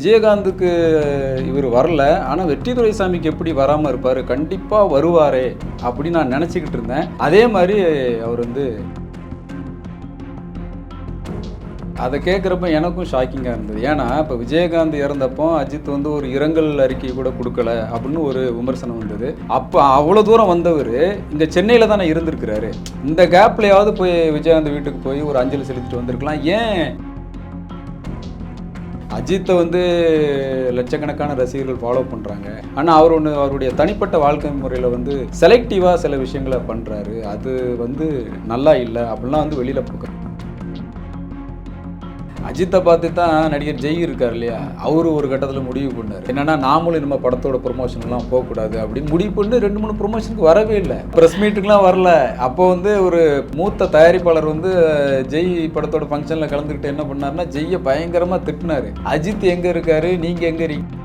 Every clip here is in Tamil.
விஜயகாந்துக்கு இவர் வரல. ஆனால் வெற்றி துரைசாமிக்கு எப்படி வராமல் இருப்பார்? கண்டிப்பாக வருவாரே அப்படின்னு நான் நினச்சிக்கிட்டு இருந்தேன். அதே மாதிரி அவர் வந்து அதை கேட்குறப்ப எனக்கும் ஷாக்கிங்காக இருந்தது. ஏன்னா இப்போ விஜயகாந்த் இறந்தப்போ அஜித் வந்து ஒரு இரங்கல் அறிக்கை கூட கொடுக்கல அப்படின்னு ஒரு விமர்சனம் வந்தது. அப்போ அவ்வளோ தூரம் வந்தவர் இங்கே சென்னையில் தானே இருந்திருக்கிறாரு. இந்த கேப்லையாவது போய் விஜயகாந்த் வீட்டுக்கு போய் ஒரு அஞ்சலி செலுத்திட்டு வந்திருக்கலாம். ஏன் அஜித்தை வந்து லட்சக்கணக்கான ரசிகர்கள் ஃபாலோ பண்ணுறாங்க ஆனால் அவர் ஒன்று அவருடைய தனிப்பட்ட வாழ்க்கை முறையில் வந்து செலக்டிவாக சில விஷயங்களை பண்ணுறாரு அது வந்து நல்லா இல்லை அப்படிலாம் வந்து வெளியில் போக்குறாங்க அஜித்தை பார்த்து தான் நடிகர் ஜெய் இருக்கார் இல்லையா? அவரு ஒரு கட்டத்தில் முடிவு பண்ணார். என்னன்னா நாமளும் நம்ம படத்தோட ப்ரொமோஷன்லாம் போகக்கூடாது அப்படின்னு முடிவு பண்ணி ரெண்டு மூணு ப்ரொமோஷனுக்கு வரவே இல்லை. ப்ரெஸ் மீட்டுக்குலாம் வரல. அப்போ வந்து ஒரு மூத்த தயாரிப்பாளர் வந்து ஜெய் படத்தோட ஃபங்க்ஷனில் கலந்துக்கிட்டு என்ன பண்ணாருன்னா ஜெய்யை பயங்கரமாக திட்டினாரு. அஜித் எங்கே இருக்காரு? நீங்கள் எங்கே இருக்கீங்க?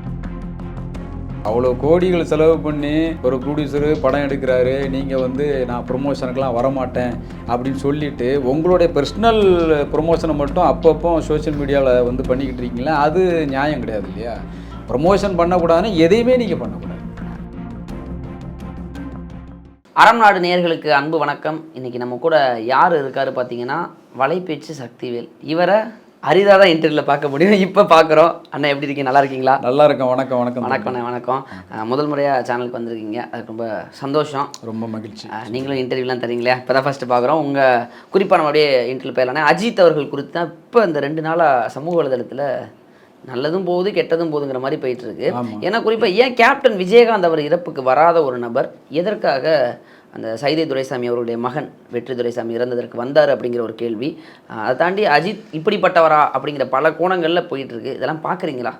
அவ்வளோ கோடிகள் செலவு பண்ணி ஒரு ப்ரொடியூசரு படம் எடுக்கிறாரு நீங்கள் வந்து நான் ப்ரொமோஷனுக்கெலாம் வரமாட்டேன் அப்படின்னு சொல்லிட்டு உங்களுடைய பர்சனல் ப்ரொமோஷனை மட்டும் அப்பப்போ சோஷியல் மீடியாவில் வந்து பண்ணிக்கிட்டு இருக்கீங்களா? அது நியாயம் கிடையாது இல்லையா? ப்ரொமோஷன் பண்ணக்கூடாதுன்னு எதையுமே நீங்கள் பண்ணக்கூடாது. அறம் நாடு நேர்களுக்கு அன்பு வணக்கம். இன்னைக்கு நம்ம கூட யார் இருக்காரு பார்த்தீங்கன்னா வலைபேச்சு சக்திவேல். இவரை அரிதாக தான் இன்டர்வியூவில் பார்க்க முடியும். இப்போ பார்க்குறோம். அண்ணா எப்படி இருக்கீங்க? நல்லா இருக்கீங்களா? நல்லா இருக்கேன். வணக்கம் வணக்கம் வணக்கம் அண்ணா வணக்கம். முதல் முறையாக சேனலுக்கு வந்திருக்கீங்க. அதுக்கு ரொம்ப சந்தோஷம். ரொம்ப மகிழ்ச்சி. நீங்களும் இன்டர்வியூலாம் தரீங்களே? இப்போ தான் ஃபஸ்ட்டு பார்க்குறோம். உங்கள் குறிப்பாக நம்ம அப்படியே இன்டர்வியூ போயிடலானே அஜித் அவர்கள் குறித்து தான் இப்போ இந்த ரெண்டு நாளாக சமூக வலைதளத்தில் நல்லதும் போகுது கெட்டதும் போகுதுங்கிற மாதிரி போயிட்டு இருக்கு. ஏன்னா குறிப்பாக ஏன் கேப்டன் விஜயகாந்த் அவர் இறப்புக்கு வராத ஒரு நபர் எதற்காக அந்த சைதை துரைசாமி அவருடைய மகன் வெற்றி துரைசாமி இறந்ததற்கு வந்தார் அப்படிங்கிற ஒரு கேள்வி. அதை தாண்டி அஜித் இப்படிப்பட்டவரா அப்படிங்கிற பல கோணங்களில் போயிட்டுருக்கு. இதெல்லாம் பார்க்குறீங்களா?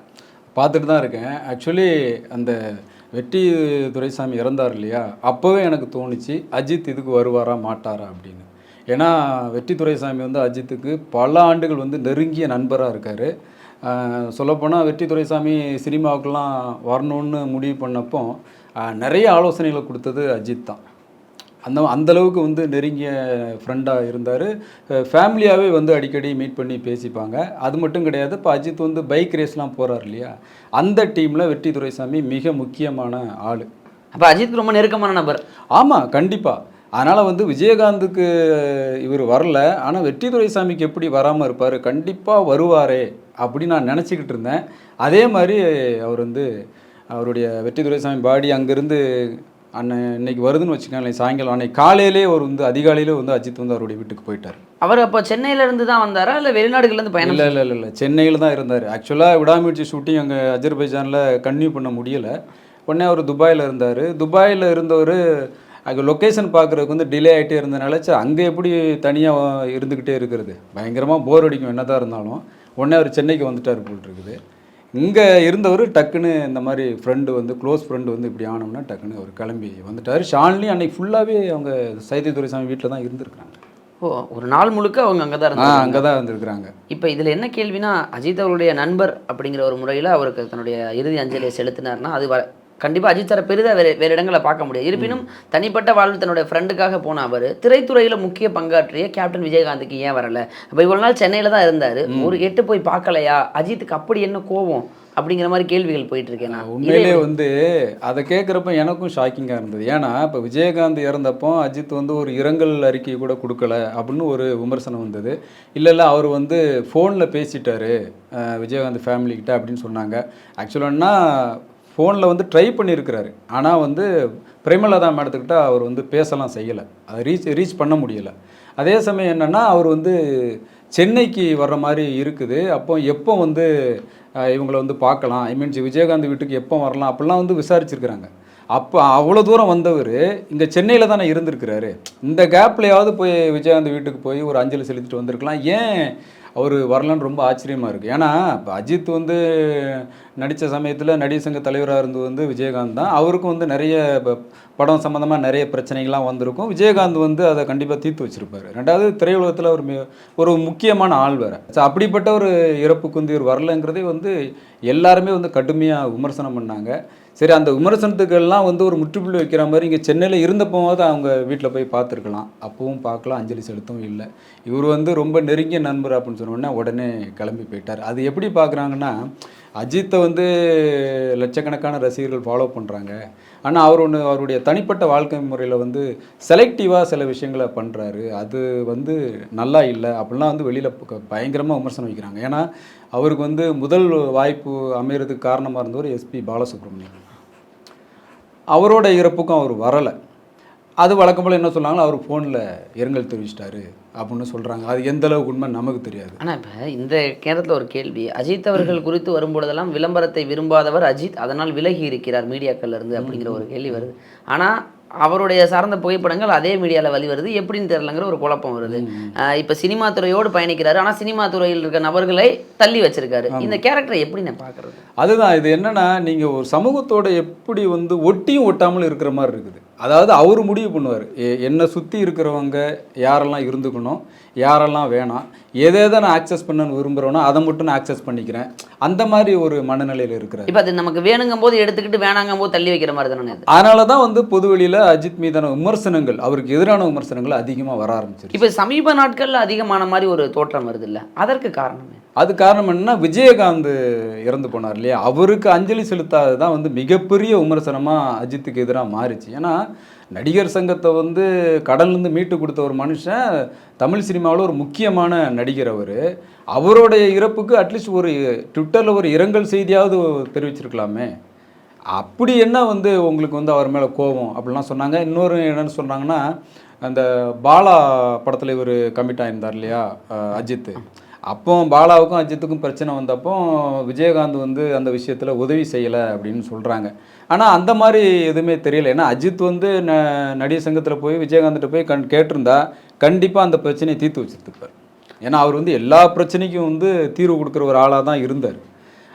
பார்த்துட்டு தான் இருக்கேன். ஆக்சுவலி அந்த வெற்றி துரைசாமி இறந்தார் இல்லையா? அப்போவே எனக்கு தோணுச்சு அஜித் இதுக்கு வருவாரா மாட்டாரா அப்படின்னு. ஏன்னா வெற்றி துரைசாமி வந்து அஜித்துக்கு பல ஆண்டுகள் வந்து நெருங்கிய நண்பராக இருக்கார். சொல்லப்போனால் வெற்றி துரைசாமி சினிமாவுக்கெல்லாம் வரணும்னு முடிவு பண்ணப்போ நிறைய ஆலோசனைகளை கொடுத்தது அஜித் தான். அந்த அந்த அளவுக்கு வந்து நெருங்கிய ஃப்ரெண்டாக இருந்தார். ஃபேமிலியாகவே வந்து அடிக்கடி மீட் பண்ணி பேசிப்பாங்க. அது மட்டும் கிடையாது இப்போ அஜித் வந்து பைக் ரேஸ்லாம் போகிறார் இல்லையா? அந்த டீமில் வெற்றி துரைசாமி மிக முக்கியமான ஆள். அப்போ அஜித் ரொம்ப நெருக்கமான நபர். ஆமாம் கண்டிப்பாக அதனால் வந்து விஜயகாந்துக்கு இவர் வரல. ஆனால் வெற்றி துரைசாமிக்கு எப்படி வராமல் இருப்பார்? கண்டிப்பாக வருவாரே அப்படின்னு நான் நினச்சிக்கிட்டு இருந்தேன். அதே மாதிரி அவர் வந்து அவருடைய வெற்றி துரைசாமி பாடி அங்கேருந்து அண்ணன் இன்னைக்கு வருதுன்னு வச்சுக்கோங்களேன் சாயங்காலம் அன்னைக்கு காலையிலே அவர் வந்து அதிகாலையிலே வந்து அஜித் வந்து அவருடைய வீட்டுக்கு போயிட்டார். அவர் அப்போ சென்னையில இருந்து தான் வந்தாரா? இல்லை வெளிநாடுகள்லேருந்து பயணம் இல்லை இல்லை இல்லை இல்லை சென்னையில் தான் இருந்தார். ஆக்சுவலாக விடாமுயற்சி ஷூட்டிங் அங்கே அஜர்பைஜானில் கன்டினியூ பண்ண முடியலை. உடனே அவர் துபாயில் இருந்தார். துபாயில் இருந்தவர் அங்கே லொக்கேஷன் பார்க்குறதுக்கு வந்து டிலே ஆகிட்டே இருந்தனால சரி அங்கே எப்படி தனியாக இருந்துக்கிட்டே இருக்கிறது? பயங்கரமாக போர் அடிக்கும் என்ன தான் இருந்தாலும். உடனே அவர் சென்னைக்கு வந்துட்டார் போல் இருக்குது. இங்கே இருந்தவர் டக்குன்னு இந்த மாதிரி ஃப்ரெண்டு வந்து க்ளோஸ் ஃப்ரெண்டு வந்து இப்படி ஆனோம்னா டக்குன்னு அவர் கிளம்பி வந்துட்டார். ஷாலினி அன்னைக்கு ஃபுல்லாகவே அவங்க சைதை துரைசாமி வீட்டில் தான் இருந்திருக்கிறாங்க. ஓ ஒரு நாள் முழுக்க அவங்க அங்கே தான் இருந்தாங்க அங்கே தான் இருந்திருக்கிறாங்க. இப்போ இதில் என்ன கேள்வினா அஜித் அவருடைய நண்பர் அப்படிங்கிற ஒரு முறையில் அவருக்கு தன்னுடைய இறுதி அஞ்சலியை செலுத்தினார்னா அது கண்டிப்பாக அஜித் சாரை பெரிதாக வேறு வேறு இடங்களை பார்க்க முடியாது. இருப்பினும் தனிப்பட்ட வாழ்வில் தன்னுடைய ஃப்ரெண்டுக்காக போன அவர் திரைத்துறையில் முக்கிய பங்காற்றிய கேப்டன் விஜயகாந்துக்கு ஏன் வரல? அப்போ இவ்வளோ நாள் சென்னையில் தான் இருந்தார். ஒரு எட்டு போய் பார்க்கலையா? அஜித்துக்கு அப்படி என்ன கோவம்? அப்படிங்கிற மாதிரி கேள்விகள் போயிட்டு இருக்கேன் நான். உண்மையிலே வந்து அதை கேட்குறப்ப எனக்கும் ஷாக்கிங்காக இருந்தது. ஏன்னா இப்போ விஜயகாந்த் இறந்தப்போ அஜித் வந்து ஒரு இரங்கல் அறிக்கை கூட கொடுக்கல அப்படின்னு ஒரு விமர்சனம் வந்தது. இல்லை இல்லை அவர் வந்து ஃபோனில் பேசிட்டாரு விஜயகாந்த் ஃபேமிலிக்கிட்ட அப்படின்னு சொன்னாங்க. ஆக்சுவலானா ஃபோனில் வந்து ட்ரை பண்ணியிருக்கிறாரு. ஆனால் வந்து பிரேமலதா மேடத்துக்கிட்ட அவர் வந்து பேசலாம் செய்யலை. அதை ரீச் ரீச் பண்ண முடியலை. அதே சமயம் என்னென்னா அவர் வந்து சென்னைக்கு வர்ற மாதிரி இருக்குது. அப்போ எப்போ வந்து இவங்களை வந்து பார்க்கலாம்? ஐ மீன்ஸ் விஜயகாந்த் வீட்டுக்கு எப்போ வரலாம்? அப்படிலாம் வந்து விசாரிச்சிருக்கிறாங்க. அப்போ அவ்வளோ தூரம் வந்தவர் இங்கே சென்னையில் தானே இருந்திருக்கிறாரு. இந்த கேப்லையாவது போய் விஜயகாந்த் வீட்டுக்கு போய் ஒரு அஞ்சலி செலுத்திட்டு வந்திருக்கலாம். ஏன் அவர் வரலன்னு ரொம்ப ஆச்சரியமாக இருக்குது ஏன்னா இப்போ அஜித் வந்து நடித்த சமயத்தில் நடிகர் சங்க தலைவராக இருந்து வந்து விஜயகாந்த் தான். அவருக்கும் வந்து நிறைய ப- படம் சம்மந்தமாக நிறைய பிரச்சனைகள்லாம் வந்திருக்கும். விஜயகாந்த் வந்து அதை கண்டிப்பாக தீர்த்து வச்சுருப்பார். ரெண்டாவது திரையுலகத்தில் ஒரு ஒரு முக்கியமான ஆள் வேறு. ஸோ அப்படிப்பட்ட ஒரு இறப்புக்கு வந்து இவர் வரலங்கிறதே வந்து எல்லாருமே வந்து கடுமையாக விமர்சனம் பண்ணாங்க. சரி அந்த விமர்சனத்துக்கெல்லாம் வந்து ஒரு முற்றுப்புள்ளி வைக்கிற மாதிரி இங்கே சென்னையில் இருந்தப்போவாவது அவங்க வீட்டில் போய் பார்த்துருக்கலாம். அப்பவும் பார்க்கலாம் அஞ்சலி செலுத்தவும் இல்லை. இவர் வந்து ரொம்ப நெருங்கிய நண்பர் அப்படின்னு சொன்னோடனே உடனே கிளம்பி போயிட்டார். அது எப்படி பார்க்குறாங்கன்னா அஜித்தை வந்து லட்சக்கணக்கான ரசிகர்கள் ஃபாலோ பண்ணுறாங்க ஆனால் அவர் ஒன்று அவருடைய தனிப்பட்ட வாழ்க்கை முறையில் வந்து செலக்டிவாக சில விஷயங்களை பண்ணுறாரு அது வந்து நல்லா இல்லை. அப்படிலாம் வந்து வெளியில் பயங்கரமாக விமர்சனம் வைக்கிறாங்க. ஏன்னா அவருக்கு வந்து முதல் வாய்ப்பு அமையறதுக்கு காரணமாக இருந்தவர் எஸ்பி பாலசுப்ரமணியம் அவரோட இறப்புக்கும் அவர் வரலை. அது வழக்கம் போல் என்ன சொன்னாங்களோ அவர் ஃபோனில் இரங்கல் தெரிவிச்சிட்டாரு அப்படின்னு சொல்கிறாங்க அது எந்த அளவுக்கு உண்மை நமக்கு தெரியாது. ஆனால் இப்போ இந்த நேரத்தில் ஒரு கேள்வி. அஜித் அவர்கள் குறித்து வரும்பொழுதெல்லாம் விளம்பரத்தை விரும்பாதவர் அஜித். அதனால் விலகி இருக்கிறார் மீடியாக்கள்லேருந்து அப்படிங்கிற ஒரு கேள்வி வருது. ஆனால் அவருடைய சார்ந்த புகைப்படங்கள் அதே மீடியாவில் வெளிவருது. எப்படின்னு தெரியலங்கிற ஒரு குழப்பம் வருது. இப்ப சினிமா துறையோடு பயணிக்கிறாரு. ஆனா சினிமா துறையில் இருக்க நபர்களை தள்ளி வச்சிருக்காரு. இந்த கேரக்டரை எப்படி நான் பார்க்கறது? அதுதான் இது என்னன்னா நீங்கள் ஒரு சமூகத்தோட எப்படி வந்து ஒட்டியும் ஒட்டாமல் இருக்கிற மாதிரி இருக்குது. அதாவது அவர் முடிவு பண்ணுவார். என்னை சுற்றி இருக்கிறவங்க யாரெல்லாம் இருந்துக்கணும் யாரெல்லாம் வேணாம் எதை எதை நான் ஆக்சஸ் பண்ணணும்னு விரும்புகிறேனோ அதை மட்டும் நான் ஆக்சஸ் பண்ணிக்கிறேன். அந்த மாதிரி ஒரு மனநிலையில் இருக்கிறார். இப்ப அது நமக்கு வேணுங்கும் போது எடுத்துக்கிட்டு வேணாங்கும் போது தள்ளி வைக்கிற மாதிரி தானே அது? அதனால தான் வந்து பொதுவெளியில் அஜித் மீதான விமர்சனங்கள் அவருக்கு எதிரான விமர்சனங்கள் அதிகமாக வர ஆரம்பிச்சிருச்சு. இப்ப சமீப நாட்கள்ல அதிகமான மாதிரி ஒரு தோற்றம் வருது இல்ல? அதற்கு காரணம்? அது காரணம் என்னன்னா விஜயகாந்த் இறந்து போனார் இல்லையா? அவருக்கு அஞ்சலி செலுத்தாது தான் வந்து மிகப்பெரிய விமர்சனமாக அஜித்துக்கு எதிராக மாறிச்சு. ஏன்னா நடிகர் சங்கத்தை வந்து கடல்லேருந்து மீட்டு கொடுத்த ஒரு மனுஷன் தமிழ் சினிமாவில் ஒரு முக்கியமான நடிகர் அவர். அவருடைய இறப்புக்கு அட்லீஸ்ட் ஒரு ட்விட்டரில் ஒரு இரங்கல் செய்தியாவது தெரிவிச்சிருக்கலாமே. அப்படி என்ன வந்து உங்களுக்கு வந்து அவர் மேலே கோபம்? அப்படிலாம் சொன்னாங்க. இன்னொரு என்னன்னு சொன்னாங்கன்னா அந்த பாலா படத்தில் இவர் கமிட் ஆயிருந்தார் இல்லையா அஜித்து. அஜித் அப்போ பாலாவுக்கும் அஜித்துக்கும் பிரச்சனை வந்தப்போ விஜயகாந்த் வந்து அந்த விஷயத்தில் உதவி செய்யலை அப்படின்னு சொல்கிறாங்க ஆனால் அந்த மாதிரி எதுவுமே தெரியல. ஏன்னா அஜித் வந்து ந நடிகர் சங்கத்தில் போய் விஜயகாந்த்கிட்ட போய் கண் கேட்டிருந்தா கண்டிப்பாக அந்த பிரச்சனையை தீர்த்து வச்சுருப்பார் ஏன்னா அவர் வந்து எல்லா பிரச்சனைக்கும் வந்து தீர்வு கொடுக்குற ஒரு ஆளாக தான் இருந்தார்.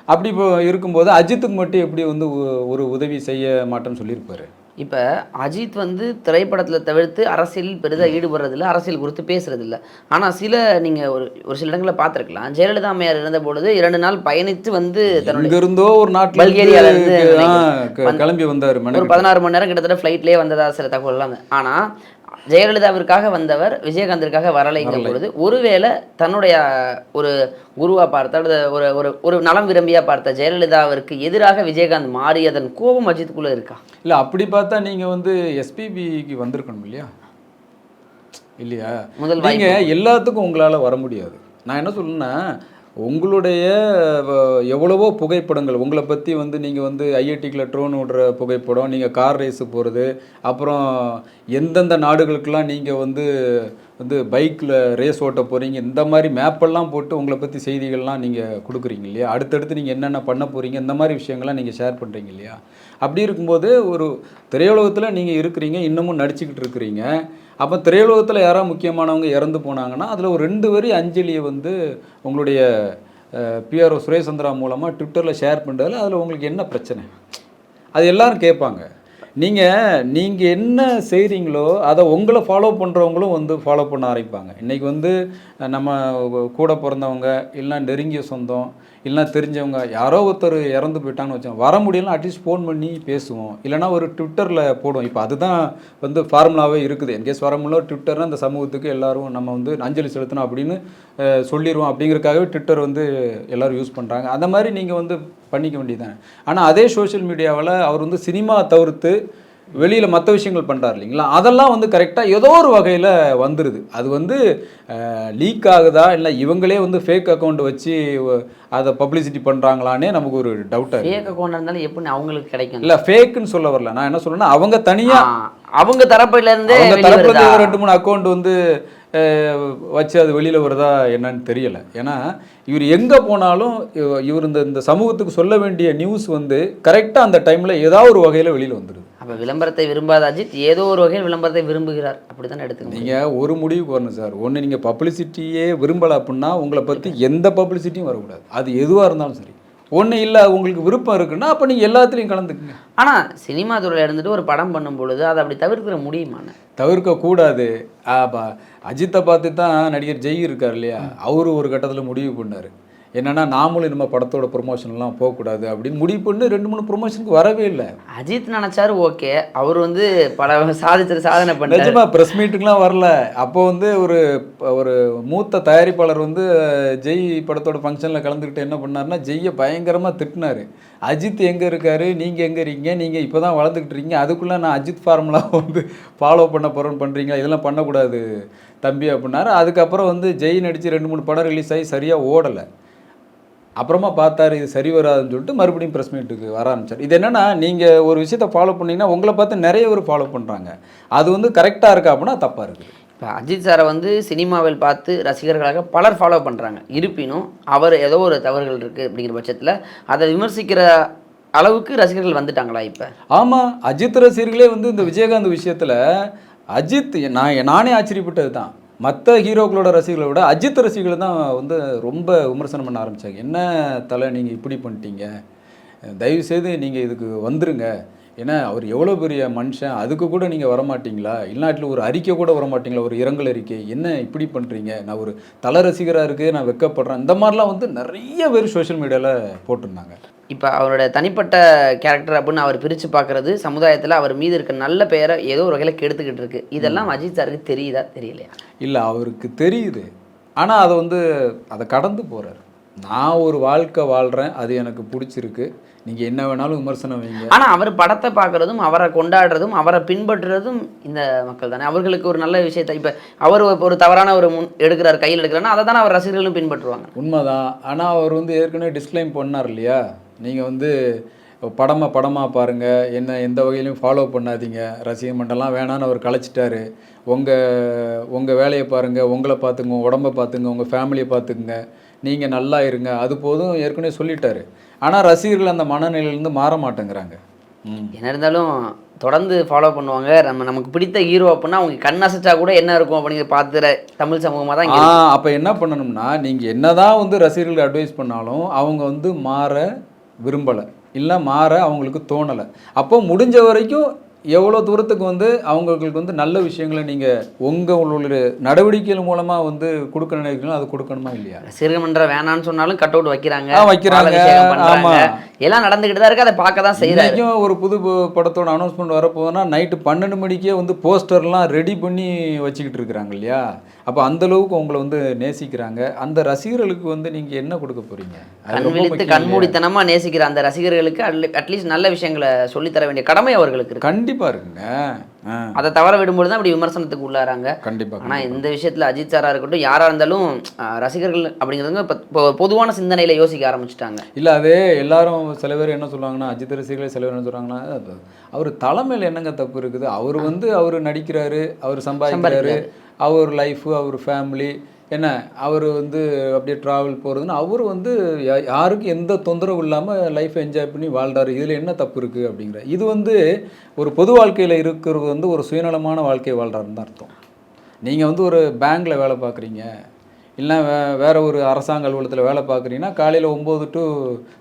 அப்படி இப்போ இருக்கும்போது அஜித்துக்கு மட்டும் எப்படி வந்து ஒரு உதவி செய்ய மாட்டேன்னு சொல்லியிருப்பாரு? இப்ப அஜித் வந்து திரைப்படத்துல தவிர்த்து அரசியலில் பெரிதாக ஈடுபடுறதில்ல அரசியல் குறித்து பேசுறதில்ல. ஆனா சில நீங்க ஒரு ஒரு சில இடங்களில் பார்த்திருக்கலாம். ஜெயலலிதா அம்மையார் இருந்த பொழுது இரண்டு நாள் பயணித்து வந்து இருந்தோ ஒரு நினைக்கிறேன். க- கிளம்பி வந்தாரு ஒரு பதினாறு மணி நேரம் கிட்டத்தட்ட ஃப்ளைட்லேயே வந்ததா சில தகவல்லாம் வந்து ஆனா ஜெயலலிதாவிற்காக வந்தவர் விஜயகாந்திற்காக வரலைங்கும் பொழுது ஒருவேளை தன்னுடைய ஒரு குருவா பார்த்த அல்லது ஒரு ஒரு ஒரு நலம் விரும்பியா பார்த்த ஜெயலலிதாவிற்கு எதிராக விஜயகாந்த் மாறியதன் கோபம் அஜித்துக்குள்ள இருக்கா? இல்ல அப்படி பார்த்தா நீங்க வந்து எஸ்பிபிக்கு வந்திருக்கணும் இல்லையா? இல்லையா? முதல் நீங்க எல்லாத்துக்கும் உங்களால வர முடியாது. நான் என்ன சொல்லுன்னா உங்களுடைய எவ்வளவோ புகைப்படங்கள் உங்களை பற்றி வந்து நீங்கள் வந்து ஐஐடிக்கில் ட்ரோன் விடுற புகைப்படம் நீங்கள் கார் ரேஸு போகிறது அப்புறம் எந்தெந்த நாடுகளுக்கெல்லாம் நீங்கள் வந்து வந்து பைக்கில் ரேஸ் ஓட்ட போகிறீங்க இந்த மாதிரி மேப்பெல்லாம் போட்டு உங்களை பற்றி செய்திகள்லாம் நீங்கள் கொடுக்குறீங்க இல்லையா? அடுத்தடுத்து நீங்கள் என்னென்ன பண்ண போகிறீங்க இந்த மாதிரி விஷயங்கள்லாம் நீங்கள் ஷேர் பண்ணுறீங்க இல்லையா? அப்படி இருக்கும்போது ஒரு திரையுலகத்தில் நீங்கள் இருக்கிறீங்க இன்னமும் நடிச்சுக்கிட்டு இருக்கிறீங்க. அப்போ திரையுலகத்தில் யாராவது முக்கியமானவங்க இறந்து போனாங்கன்னா அதில் ஒரு ரெண்டு வரி அஞ்சலியை வந்து உங்களுடைய பிஆர்ஓ சுரேஷ் சந்திரா மூலமாக ட்விட்டரில் ஷேர் பண்ணுறதுல அதில் உங்களுக்கு என்ன பிரச்சனை? அது எல்லாரும் கேட்பாங்க. நீங்கள் நீங்கள் என்ன செய்கிறீங்களோ அதை உங்களை ஃபாலோ பண்ணுறவங்களும் வந்து ஃபாலோ பண்ண ஆரம்பிப்பாங்க. இன்றைக்கி வந்து நம்ம கூட பிறந்தவங்க இல்லைன்னா நெருங்கிய சொந்தம் இல்லைனா தெரிஞ்சவங்க யாரோ ஒருத்தர் இறந்து போயிட்டாங்கன்னு வச்சோம் வர முடியலன்னா அட்லீஸ்ட் ஃபோன் பண்ணி பேசுவோம். இல்லைன்னா ஒரு ட்விட்டரில் போடுவோம். இப்போ அதுதான் வந்து ஃபார்முலாவே இருக்குது. என்கேஸ் வர முடியல ட்விட்டர்னால் அந்த சமூகத்துக்கு எல்லாரும் நம்ம வந்து அஞ்சலி செலுத்தணும் அப்படின்னு சொல்லிடுவோம் அப்படிங்கிறதுக்காகவே ட்விட்டர் வந்து எல்லோரும் யூஸ் பண்ணுறாங்க அந்த மாதிரி நீங்கள் வந்து பண்ணிக்க வேண்டியதானே ஆனால் அதே சோஷியல் மீடியாவில் அவர் வந்து சினிமா தவிர்த்து வெளியில் மற்ற விஷயங்கள் பண்ணுறாரு இல்லைங்களா? அதெல்லாம் வந்து கரெக்டாக ஏதோ ஒரு வகையில் வந்துடுது அது வந்து லீக் ஆகுதா? இல்லை இவங்களே வந்து ஃபேக் அக்கௌண்ட் வச்சு அதை பப்ளிசிட்டி பண்ணுறாங்களான்னே நமக்கு ஒரு டவுட்டாக ஃபேக் அக்கௌண்ட் இருந்தாலும் எப்படி அவங்களுக்கு கிடைக்கும். இல்லை ஃபேக்குன்னு சொல்ல வரல. நான் என்ன சொல்றேன்னா அவங்க தனியாக அவங்க தரப்புல இருந்தே அவங்க வெளிய தரப்புல வருதா? இருந்து ரெண்டு மூணு அக்கௌண்ட் வந்து வச்சு அது வெளியில் வருதா என்னன்னு தெரியல. ஏன்னா இவர் எங்கே போனாலும் இவ- இவர் இந்த இந்த சமூகத்துக்கு சொல்ல வேண்டிய நியூஸ் வந்து கரெக்டாக அந்த டைமில் ஏதாவது ஒரு வகையில் வெளியில் வந்துடுது அப்ப விளம்பரத்தை விரும்பாத அஜித் ஏதோ ஒரு வகையில் விளம்பரத்தை விரும்புகிறார். அப்படித்தானே எடுத்துக்கணும் நீங்கள் ஒரு முடிவுக்கு வரணும் சார். ஒன்று நீங்கள் பப்ளிசிட்டியே விரும்பலை அப்படின்னா உங்களை பற்றி எந்த பப்ளிசிட்டியும் வரக்கூடாது. அது எதுவாக இருந்தாலும் சரி. ஒன்று இல்லை உங்களுக்கு விருப்பம் இருக்குன்னா அப்போ நீங்கள் எல்லாத்துலேயும் கலந்துக்குங்க. ஆனா சினிமா துறையில இருந்துட்டு ஒரு படம் பண்ணும் பொழுது அதை அப்படி தவிர்க்கிற முடியுமாண்ணே தவிர்க்க கூடாது. ஆ, ப- அஜித்தை பார்த்து தான் நடிகர் ஜெய் இருக்கார் இல்லையா? அவரு ஒரு கட்டத்தில் முடிவு பண்ணார். என்னன்னா நாமளும் நம்ம படத்தோட ப்ரொமோஷன்லாம் போகக்கூடாது அப்படின்னு முடிவு பண்ணி ரெண்டு மூணு ப்ரொமோஷனுக்கு வரவே இல்லை. அஜித் நினைச்சாரு ஓகே அவர் வந்து பல சாதிச்ச சாதனை பண்ணாரு நிஜமா ப்ரெஸ் மீட்டுக்கெலாம் வரல. அப்போ வந்து ஒரு ஒரு மூத்த தயாரிப்பாளர் வந்து ஜெய் படத்தோட ஃபங்க்ஷனில் கலந்துக்கிட்டு என்ன பண்ணாருன்னா ஜெய்யை பயங்கரமாக திட்டினாரு. அஜித் எங்கே இருக்காரு? நீங்கள் எங்கே இருக்கீங்க? நீங்கள் இப்போ தான் வளர்ந்துக்கிட்டு இருக்கீங்க. அதுக்குள்ளே நான் அஜித் ஃபார்முலா வந்து ஃபாலோ பண்ண போகிறேன்னு பண்ணுறீங்க இதெல்லாம் பண்ணக்கூடாது தம்பி அப்படின்னாரு. அதுக்கப்புறம் வந்து ஜெய் நடித்து ரெண்டு மூணு படம் ரிலீஸ் ஆகி சரியாக ஓடலை. அப்புறமா பார்த்தாரு இது சரி வராதுன்னு சொல்லிட்டு மறுபடியும் ப்ரெஸ் மீட்டுக்கு வர ஆரம்பிச்சார். இது என்னன்னா நீங்கள் ஒரு விஷயத்தை ஃபாலோ பண்ணீங்கன்னா உங்களை பார்த்து நிறைய பேர் ஃபாலோ பண்ணுறாங்க அது வந்து கரெக்டாக இருக்கா அப்படின்னா தப்பாக இருக்குது இப்போ அஜித் சாரை வந்து சினிமாவில் பார்த்து ரசிகர்களாக பலர் ஃபாலோ பண்ணுறாங்க இருப்பினும் அவர் ஏதோ ஒரு தவறுகள் இருக்குது அப்படிங்கிற பட்சத்தில் அதை விமர்சிக்கிற அளவுக்கு ரசிகர்கள் வந்துட்டாங்களா இப்போ? ஆமாம் அஜித் ரசிகர்களே வந்து இந்த விஜயகாந்த் விஷயத்தில் அஜித் நான் நானே ஆச்சரியப்பட்டது தான் மற்ற ஹீரோக்களோட ரசிகர்களை விட அஜித் ரசிகர்கள் தான் வந்து ரொம்ப விமர்சனம் பண்ண ஆரம்பித்தாங்க என்ன தலை நீங்கள் இப்படி பண்ணிட்டீங்க? தயவுசெய்து நீங்கள் இதுக்கு வந்துருங்க. ஏன்னா அவர் எவ்வளோ பெரிய மனுஷன் அதுக்கு கூட நீங்கள் வரமாட்டிங்களா? இல்லாட்டில் ஒரு அறிக்கை கூட வரமாட்டிங்களா? ஒரு இரங்கல் அறிக்கை. என்ன இப்படி பண்ணுறீங்க நான் ஒரு தலை ரசிகராக இருக்குது நான் வெக்கப்படுறேன். இந்த மாதிரிலாம் வந்து நிறைய பேர் சோஷியல் மீடியாவில் போட்டிருந்தாங்க. இப்போ அவரோட தனிப்பட்ட கேரக்டர் அப்படின்னு அவர் பிரித்து பார்க்குறது சமுதாயத்தில் அவர் மீது இருக்க நல்ல பெயரை ஏதோ ஒரு வகையில் கெடுத்துக்கிட்டு இருக்கு. இதெல்லாம் அஜித் சாருக்கு தெரியுதா? தெரியலையா? இல்லை அவருக்கு தெரியுது. ஆனால் அதை வந்து அதை கடந்து போகிறார் நான் ஒரு வாழ்க்கை வாழ்கிறேன் அது எனக்கு பிடிச்சிருக்கு. நீங்கள் என்ன வேணாலும் விமர்சனம் வைங்க. ஆனால் அவர் படத்தை பார்க்குறதும் அவரை கொண்டாடுறதும் அவரை பின்பற்றுறதும் இந்த மக்கள் தானே. அவர்களுக்கு ஒரு நல்ல விஷயத்தை இப்போ அவர் ஒரு- தவறான ஒரு முன் எடுக்கிறார் கையில் எடுக்கிறாருன்னா அதை தானே அவர் ரசிகர்களும் பின்பற்றுவாங்க. உண்மைதான். ஆனால் அவர் வந்து ஏற்கனவே டிஸ்க்ளைம் பண்ணார் இல்லையா? நீங்கள் வந்து படமாக படமாக பாருங்கள் என்ன எந்த வகையிலையும் ஃபாலோ பண்ணாதீங்க. ரசிக மண்டலம் வேணான்னு அவர் கலைச்சிட்டாரு. உங்கள் உங்கள் வேலையை பாருங்கள் உங்களை பார்த்துங்க. உங்க உடம்ப பார்த்துங்க. உங்கள் ஃபேமிலியை பார்த்துக்குங்க. நீங்கள் நல்லா இருங்க. அது போதும் ஏற்கனவே சொல்லிட்டாரு. ஆனால் ரசிகர்கள் அந்த மனநிலையிலேருந்து மாற மாட்டேங்கிறாங்க. என்ன இருந்தாலும் தொடர்ந்து ஃபாலோ பண்ணுவாங்க. நம்ம நமக்கு பிடித்த ஹீரோ அப்படின்னா அவங்க கண் அசைச்சா கூட என்ன இருக்கும் அப்படிங்கிற பார்த்துற தமிழ் சமூகமாக தான் ஆ அப்போ என்ன பண்ணணும்னா நீங்கள் என்னதான் வந்து ரசிகர்களுக்கு அட்வைஸ் பண்ணாலும் அவங்க வந்து மாற விரும்பலை இல்லை மாற அவங்களுக்கு தோணலை அப்போ முடிஞ்ச வரைக்கும் எவ்வளோ தூரத்துக்கு வந்து அவங்களுக்கு வந்து நல்ல விஷயங்களை நீங்கள் உங்களுடைய நடவடிக்கைகள் மூலமாக வந்து கொடுக்க நினைக்கிறீங்களோ அது கொடுக்கணுமா இல்லையா ரசிகர்கள் மன்ற வேணான்னு சொன்னாலும் கட் அவுட் வைக்கிறாங்க வைக்கிறாங்க. பாலாபிஷேகம் பண்றாங்க. ஆமா. எல்லாம் நடந்துக்கிட்டு தான் இருக்கு அதை பார்க்க தான் செய்யறாரு ஒரு புது படத்தோட அனௌன்ஸ்மெண்ட் வரப்போகுதுன்னா நைட்டு பன்னெண்டு மணிக்கே வந்து போஸ்டர்லாம் ரெடி பண்ணி வச்சுக்கிட்டு இருக்கிறாங்க இல்லையா? அப்போ அந்த அளவுக்கு உங்களை வந்து நேசிக்கிறாங்க. அந்த ரசிகர்களுக்கு வந்து நீங்கள் என்ன கொடுக்க போறீங்க? கண் விழித்து? கண்மூடித்தனமா நேசிக்கிற அந்த ரசிகர்களுக்கு அட்லீஸ்ட் நல்ல விஷயங்களை சொல்லித் தர வேண்டிய கடமை அவர்களுக்கு இருக்கு. கண்டிப்பா இருக்குங்க. அதை தவற விடும்போது தான் அப்படி விமர்சனத்துக்கு உள்ளாராங்க. கண்டிப்பா ஆனா இந்த விஷயத்துல அஜித் சாரா இருக்கட்டும் யாரா இருந்தாலும் ரசிகர்கள் அப்படிங்கிறது இப்போ பொதுவான சிந்தனையில யோசிக்க ஆரம்பிச்சிட்டாங்க. இல்ல அதே எல்லாரும் சில பேர் என்ன சொல்லுவாங்கன்னா அஜித் ரசிகர்களே சில பேர் என்ன சொல்றாங்கன்னா அது- அவர் தலைமையில் என்னங்க தப்பு இருக்குது? அவர் வந்து அவர் நடிக்கிறாரு அவர் சம்பாதிக்கிறாரு அவர் லைஃபு அவர் ஃபேமிலி என்ன அவர் வந்து அப்படியே ட்ராவல் போகிறதுன்னு அவர் வந்து யா- யாருக்கும் எந்த தொந்தரவும் இல்லாமல் லைஃப்பை என்ஜாய் பண்ணி வாழ்றாரு இதில் என்ன தப்பு இருக்குது அப்படிங்கிற. இது வந்து ஒரு பொது வாழ்க்கையில் இருக்கிறது வந்து ஒரு சுயநலமான வாழ்க்கை வாழ்கிறாருன்னு தான் அர்த்தம். நீங்கள் வந்து ஒரு பேங்க்கில் வேலை பார்க்குறீங்க இல்லை வே வேறு ஒரு அரசாங்க அலுவலகத்தில் வேலை பார்க்குறீங்கன்னா காலையில் ஒம்பது டு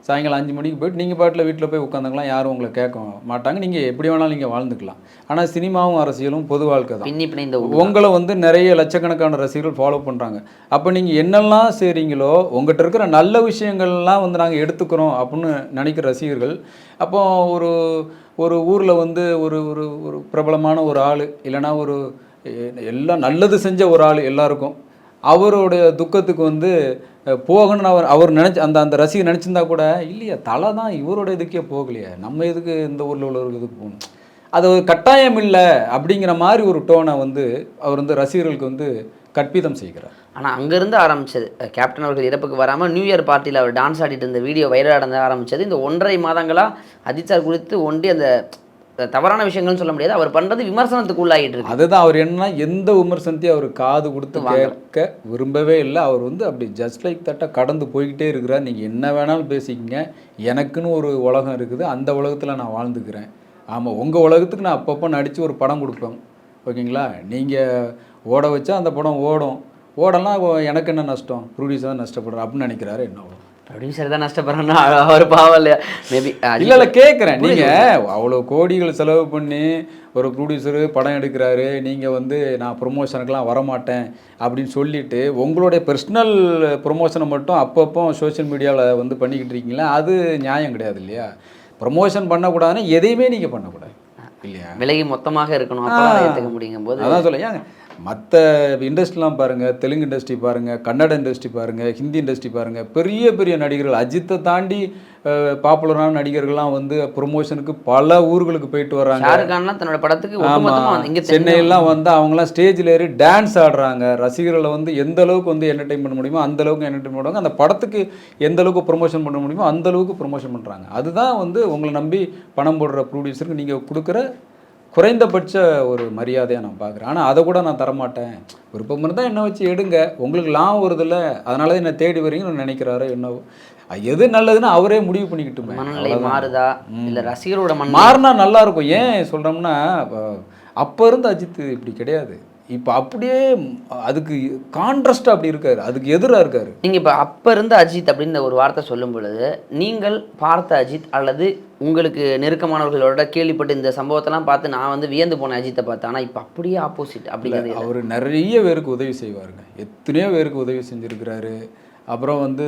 சாயங்காலம் அஞ்சு மணிக்கு போயிட்டு நீங்கள் பாட்டில் வீட்டில் போய் உட்காந்துக்கலாம். யாரும் உங்களை கேட்க மாட்டாங்க. நீங்கள் எப்படி வேணாலும் நீங்கள் வாழ்ந்துக்கலாம். ஆனால் சினிமாவும் அரசியலும் பொது வாழ்க்கை தான். ஊர். உங்களை வந்து நிறைய லட்சக்கணக்கான ரசிகர்கள் ஃபாலோ பண்ணுறாங்க அப்போ நீங்கள் என்னெல்லாம் செய்கிறீங்களோ உங்கள்கிட்ட இருக்கிற நல்ல விஷயங்கள்லாம் வந்து நாங்கள் எடுத்துக்கிறோம் அப்படின்னு நினைக்கிற ரசிகர்கள் அப்போ ஒரு ஒரு ஊரில் வந்து ஒரு ஒரு ஒரு பிரபலமான ஒரு ஆள் இல்லைன்னா ஒரு எல்லாம் நல்லது செஞ்ச ஒரு ஆள் எல்லாருக்கும். அவருடைய துக்கத்துக்கு வந்து போகணும்னு அவர் அவர் நினச்சி அந்த அந்த ரசிகர் நினச்சிருந்தா கூட இல்லையா தலை தான் இவரோட இதுக்கே போகலையே. நம்ம எதுக்கு இந்த ஊரில் உள்ளவருக்கு இதுக்கு போகணும்? அது ஒரு கட்டாயம் இல்லை அப்படிங்கிற மாதிரி ஒரு டோனை வந்து அவர் வந்து ரசிகர்களுக்கு வந்து கற்பிதம் செய்கிறார். ஆனால் அங்கேருந்து ஆரம்பிச்சது. கேப்டன் அவர்கள் இறப்புக்கு வராமல் நியூ இயர் பார்ட்டியில் அவர் டான்ஸ் ஆடிட்டு இருந்த வீடியோ வைரல் நடந்த ஆரம்பிச்சது. இந்த ஒன்றரை மாதங்களாக அஜித் சார் குறித்து ஒன்றி அந்த தவறான விஷயங்கள்னு சொல்ல முடியாது. அவர் பண்றது விமர்சனத்துக்கு உள்ளாகிட்டு இருக்கு. அதுதான் அவர் என்னன்னா எந்த விமர்சனத்தையும் அவர் காது கொடுத்து கேட்க விரும்பவே இல்லை. அவர் வந்து அப்படி ஜஸ்ட் லைக் தட்டை கடந்து போய்கிட்டே இருக்கிறார். நீங்கள் என்ன வேணாலும் பேசிக்கங்க. எனக்குன்னு ஒரு உலகம் இருக்குது. அந்த உலகத்தில் நான் வாழ்ந்துக்கிறேன். ஆமாம் உங்கள் உலகத்துக்கு நான் அப்பப்போ நடித்து ஒரு படம் கொடுப்பேன். ஓகேங்களா? நீங்கள் ஓட வச்சா அந்த படம் ஓடும். ஓடலாம் எனக்கு என்ன நஷ்டம்? ப்ரொடியூசர் தான் நஷ்டப்படுறேன் அப்படின்னு நினைக்கிறாரு என்ன ப்ரொடியூசர் தான் நஷ்டப்படுறேன்னா அவர் பாவம் இல்லையா? மேபி இல்ல இல்ல கேட்குறேன் நீங்க அவ்வளோ கோடிகள் செலவு பண்ணி ஒரு ப்ரொடியூசரு படம் எடுக்கிறாரு. நீங்க வந்து நான் ப்ரொமோஷனுக்கெல்லாம் வரமாட்டேன் அப்படின்னு சொல்லிட்டு உங்களுடைய பர்சனல் ப்ரொமோஷனை மட்டும் அப்பப்போ சோஷியல் மீடியாவில் வந்து பண்ணிக்கிட்டு இருக்கீங்களா? அது நியாயம் கிடையாது இல்லையா? ப்ரமோஷன் பண்ணக்கூடாதுன்னா எதையுமே நீங்க பண்ணக்கூடாது இல்லையா? விலகி மொத்தமாக இருக்கணும். ஏற்றுக்க முடியும் போது அதான் சொல்ல ஏங்க மற்ற இண்டஸ்ட்ரிலாம் பாருங்கள் தெலுங்கு இண்டஸ்ட்ரி பாருங்கள் கன்னட இண்டஸ்ட்ரி பாருங்கள் ஹிந்தி இண்டஸ்ட்ரி பாருங்கள் பெரிய பெரிய நடிகர்கள் அஜித்தை தாண்டி பாப்புலரான நடிகர்கள்லாம் வந்து ப்ரொமோஷனுக்கு பல ஊர்களுக்கு போயிட்டு வர்றாங்க ஷாருக் கான்லாம் தன்னோட படத்துக்கு சென்னையெல்லாம் வந்து அவங்களாம் ஸ்டேஜில் ஏறி டான்ஸ் ஆடுறாங்க. ரசிகர்களை வந்து எந்த அளவுக்கு வந்து என்டர்டைன் பண்ண முடியுமோ அந்த அளவுக்கு என்டர்டைன் பண்ணுவாங்க. அந்த படத்துக்கு எந்த அளவுக்கு ப்ரொமோஷன் பண்ண முடியுமோ அந்த அளவுக்கு ப்ரொமோஷன் பண்ணுறாங்க அதுதான் வந்து உங்களை நம்பி பணம் போடுற ப்ரொடியூசருக்கு நீங்கள் கொடுக்குற குறைந்தபட்ச ஒரு மரியாதையாக நான் பார்க்குறேன். ஆனால் அதை கூட நான் தரமாட்டேன். விருப்பம் இருந்தால் என்ன வச்சு எடுங்க. உங்களுக்கு லாபம் வருதில்ல அதனால தான் என்னை தேடி வரீங்கன்னு நினைக்கிறாரோ என்னவோ. எது நல்லதுன்னு அவரே முடிவு பண்ணிக்கிட்டுமே மனநிலை மாறுதா? இல்ல ரசிகரோட மாறினா நல்லா இருக்கும் ஏன் சொல்கிறோம்னா அப்போ இருந்த அஜித் இப்படி கிடையாது. இப்போ அப்படியே அதுக்கு கான்ட்ராஸ்டாக அப்படி இருக்காரு. அதுக்கு எதிராக இருக்காரு. நீங்க இப்ப அப்ப இருந்த அஜித் அப்படின்னு ஒரு வார்த்தை சொல்லும் பொழுது நீங்கள் பார்த்த அஜித் அல்லது உங்களுக்கு நெருக்கமானவர்களோட கேள்விப்பட்டு இந்த சம்பவத்தெல்லாம் பார்த்து நான் வந்து வியந்து போன அஜித்தை பார்த்தேன். ஆனா இப்ப அப்படியே ஆப்போசிட் அப்படிங்கிறது. அவர் நிறைய பேருக்கு உதவி செய்வாருங்க. எத்தனையோ பேருக்கு உதவி செஞ்சுருக்கிறாரு. அப்புறம் வந்து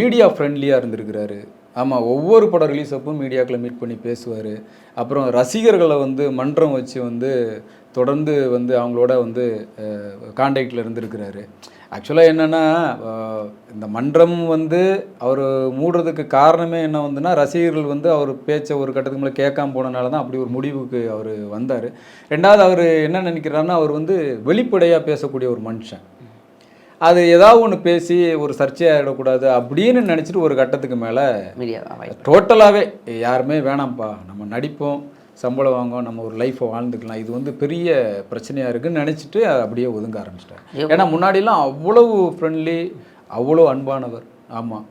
மீடியா ஃப்ரெண்ட்லியாக இருந்திருக்கிறாரு. ஆமாம் ஒவ்வொரு படம் ரிலீஸ் அப்போ மீடியாக்களை மீட் பண்ணி பேசுவார். அப்புறம் ரசிகர்களை வந்து மன்றம் வச்சு வந்து தொடர்ந்து வந்து அவங்களோட வந்து காண்டாக்டில் இருந்திருக்கிறாரு. ஆக்சுவலாக என்னென்னா இந்த மன்றம் வந்து அவர் மூடுறதுக்கு காரணமே என்ன வந்துன்னா ரசிகர்கள் வந்து அவர் பேச்சை ஒரு கட்டத்துக்கு மேலே கேட்காம போனனால தான் அப்படி ஒரு முடிவுக்கு அவர் வந்தார். ரெண்டாவது அவர் என்ன நினைக்கிறாருன்னா அவர் வந்து வெளிப்படையாக பேசக்கூடிய ஒரு மனுஷன். அது ஏதாவது ஒன்று பேசி ஒரு சர்ச்சையாகிடக்கூடாது அப்படின்னு நினச்சிட்டு ஒரு கட்டத்துக்கு மேலே டோட்டலாகவே யாருமே வேணாம்ப்பா நம்ம நடிப்போம் சம்பளம் வாங்குவோம் நம்ம ஒரு லைஃப்பை வாழ்ந்துக்கலாம். இது வந்து பெரிய பிரச்சனையாக இருக்குன்னு நினச்சிட்டு அப்படியே ஒதுங்க ஆரம்பிச்சிட்டார். ஏன்னா முன்னாடிலாம் அவ்வளவு ஃப்ரெண்ட்லி அவ்வளோ அன்பானவர். ஆமாம்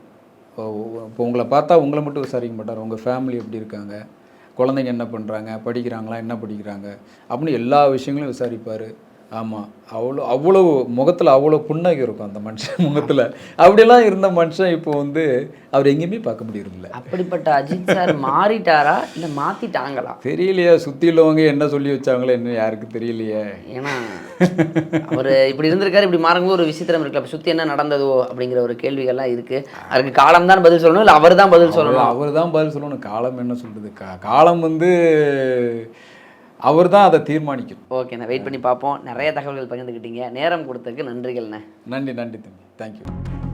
இப்போ உங்களை பார்த்தா உங்களை மட்டும் விசாரிக்க மாட்டார். உங்கள் ஃபேமிலி எப்படி இருக்காங்க? குழந்தைங்க என்ன பண்ணுறாங்க படிக்கிறாங்களா? என்ன படிக்கிறாங்க? அப்படின்னு எல்லா விஷயங்களும் விசாரிப்பார். ஆமாம் அவ்வளோ அவ்வளோ முகத்தில் அவ்வளோ புன்னகை இருக்கும் அந்த மனுஷன் முகத்தில். அப்படியெல்லாம் இருந்த மனுஷன் இப்போ வந்து அவர் எங்கேயுமே பார்க்க முடியறதில்ல. அப்படிப்பட்ட அஜித் சார் மாறிட்டாரா? இல்ல மாத்திட்டாங்களா? தெரியலையே சுற்றி உள்ளவங்க என்ன சொல்லி வச்சாங்களோ என்ன யாருக்கு தெரியலையே. ஏன்னா அவர் இப்படி இருந்திருக்காரு இப்படி மாறும்போது ஒரு விசித்திரம் இருக்கு அப்ப சுத்தி என்ன நடந்ததோ அப்படிங்கிற ஒரு கேள்விகள்லாம் இருக்கு. அதுக்கு காலம் தான் பதில் சொல்லணும் இல்ல அவர் தான் பதில் சொல்லணும்? அவர் தான் பதில் சொல்லணும். காலம் என்ன சொல்றது? கா- காலம் வந்து அவர் தான் அதை தீர்மானிக்கும் ஓகேண்ணா வெயிட் பண்ணி பார்ப்போம். நிறைய தகவல்கள் பகிர்ந்துக்கிட்டீங்க. நேரம் கொடுத்ததுக்கு நன்றிகள்ண்ணே. நன்றி நன்றி தம்பி. தேங்க்யூ